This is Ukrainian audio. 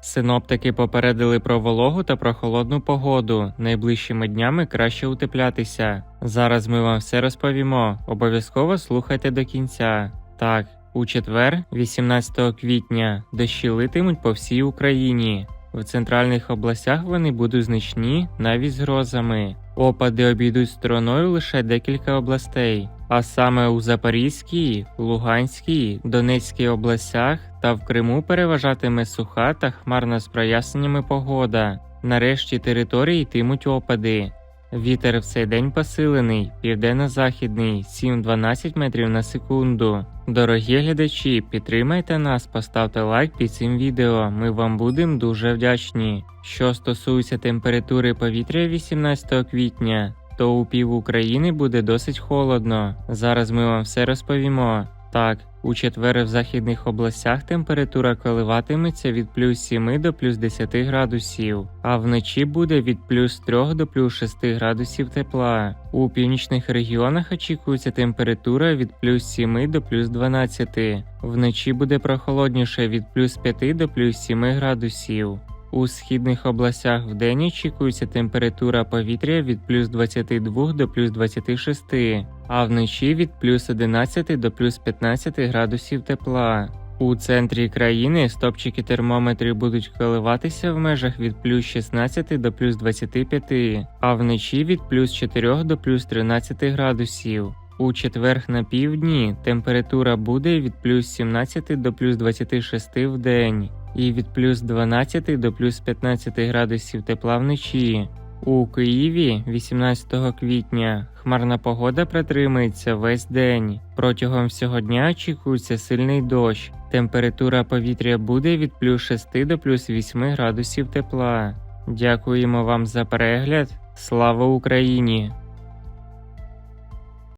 Синоптики попередили про вологу та про холодну погоду. Найближчими днями краще утеплятися. Зараз ми вам все розповімо. Обов'язково слухайте до кінця. Так, у четвер, 18 квітня, дощі литимуть по всій Україні. В центральних областях вони будуть значні навіть з грозами. Опади обійдуть стороною лише декілька областей, а саме у Запорізькій, Луганській, Донецькій областях та в Криму переважатиме суха та хмарна з проясненнями погода. Нарешті території йтимуть опади. Вітер в цей день посилений, південно-західний 7-12 метрів на секунду. Дорогі глядачі, підтримайте нас, поставте лайк під цим відео. Ми вам будемо дуже вдячні. Що стосується температури повітря 18 квітня, то у пів України буде досить холодно. Зараз ми вам все розповімо. Так, у четвер в західних областях температура коливатиметься від плюс 7 до плюс 10 градусів, а вночі буде від плюс 3 до плюс 6 градусів тепла. У північних регіонах очікується температура від плюс 7 до плюс 12. Вночі буде прохолодніше від плюс 5 до плюс 7 градусів. У східних областях вдень очікується температура повітря від плюс 22 до плюс 26, а вночі від плюс 11 до плюс 15 градусів тепла. У центрі країни стопчики термометрів будуть коливатися в межах від плюс 16 до плюс 25, а вночі від плюс 4 до плюс 13 градусів. У четверг на півдні температура буде від плюс 17 до плюс 26 в день і від плюс 12 до плюс 15 градусів тепла вночі. У Києві 18 квітня хмарна погода протримається весь день. Протягом всього дня очікується сильний дощ. Температура повітря буде від плюс 6 до плюс 8 градусів тепла. Дякуємо вам за перегляд. Слава Україні!